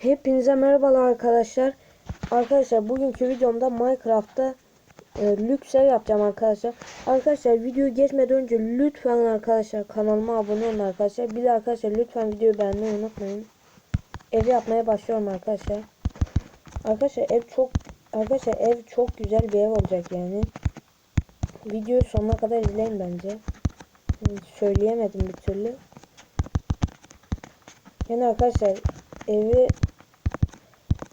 Hepinize merhabalar arkadaşlar. Arkadaşlar bugünkü videomda Minecraft'ta e, lüks ev yapacağım arkadaşlar. Arkadaşlar videoyu geçmeden önce lütfen arkadaşlar kanalıma abone olun arkadaşlar. Bir de arkadaşlar lütfen videoyu beğenmeyi unutmayın. Ev yapmaya başlıyorum arkadaşlar. Arkadaşlar ev çok arkadaşlar ev çok güzel bir ev olacak yani. Videoyu sonuna kadar izleyin bence. Söyleyemedim bir türlü. Yani arkadaşlar evi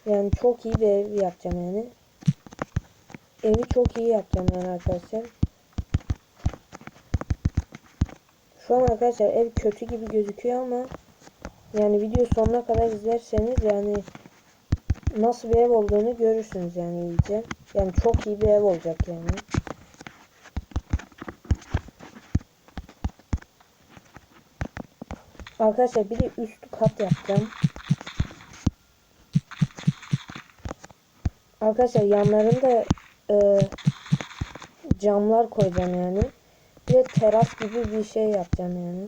yani çok iyi bir ev yapacağım yani. Evi çok iyi yapacağım yani arkadaşlar. Şu an arkadaşlar ev kötü gibi gözüküyor ama yani video sonuna kadar izlerseniz yani nasıl bir ev olduğunu görürsünüz yani iyice. Yani çok iyi bir ev olacak yani. Arkadaşlar bir de üst kat yapacağım. Arkadaşlar yanlarında e, camlar koyacağım yani. Bir de teras gibi bir şey yapacağım yani.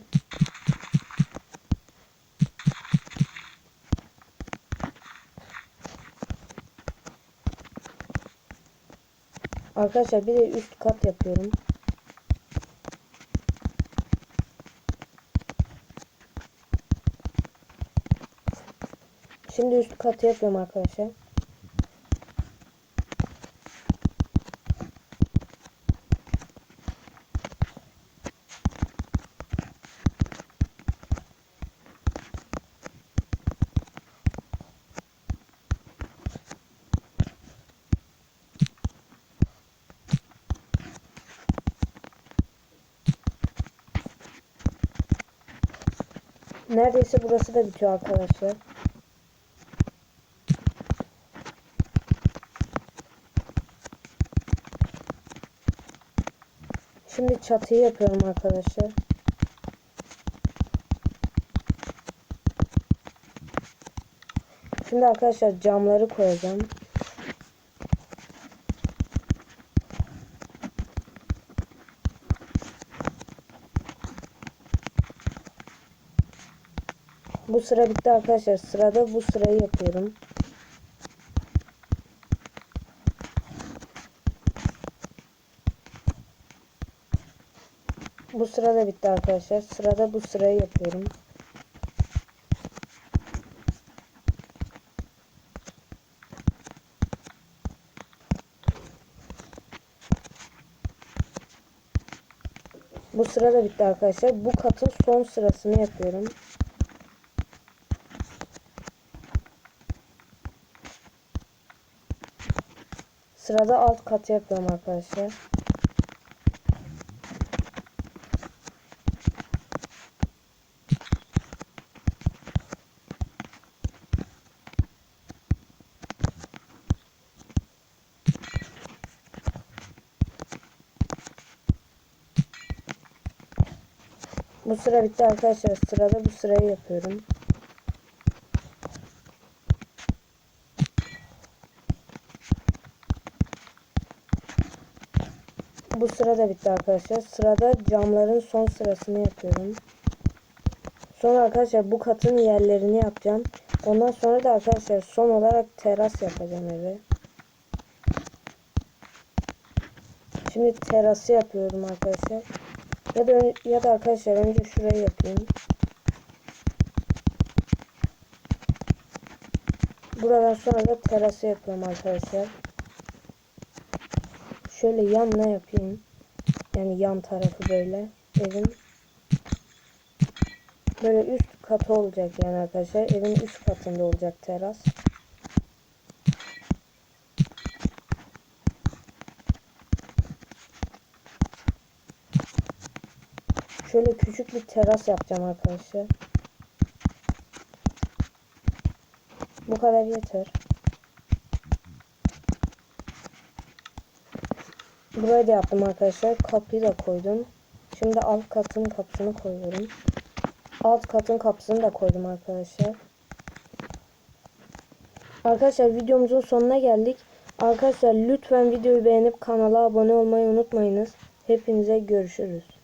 Arkadaşlar bir de üst kat yapıyorum. Şimdi üst katı yapıyorum arkadaşlar. Neredeyse burası da bitiyor arkadaşlar. Şimdi çatıyı yapıyorum arkadaşlar. Şimdi arkadaşlar camları koyacağım. Bu sıra bitti arkadaşlar. Sırada bu sırayı yapıyorum. Bu sırada bitti arkadaşlar. Sırada bu sırayı yapıyorum. Bu sırada bitti arkadaşlar. Bu katın son sırasını yapıyorum. Sırada alt katı yapıyorum arkadaşlar. Bu sıra bitti arkadaşlar. Sırada bu sırayı yapıyorum. Bu sırada bitti arkadaşlar. Sırada camların son sırasını yapıyorum. Sonra arkadaşlar bu katın yerlerini yapacağım. Ondan sonra da arkadaşlar son olarak teras yapacağım eve. Şimdi terası yapıyorum arkadaşlar. Ya da ya da arkadaşlar önce şurayı yapayım. Buradan sonra da terası yapıyorum arkadaşlar. Şöyle yanına yapayım. Yani yan tarafı böyle evin. Böyle üst katı olacak yani arkadaşlar. Evin üst katında olacak teras. Şöyle küçük bir teras yapacağım arkadaşlar. Bu kadar yeter. Burayı da yaptım arkadaşlar. Kapıyı da koydum. Şimdi alt katın kapısını koyuyorum. Alt katın kapısını da koydum arkadaşlar. Arkadaşlar videomuzun sonuna geldik. Arkadaşlar lütfen videoyu beğenip kanala abone olmayı unutmayınız. Hepinize görüşürüz.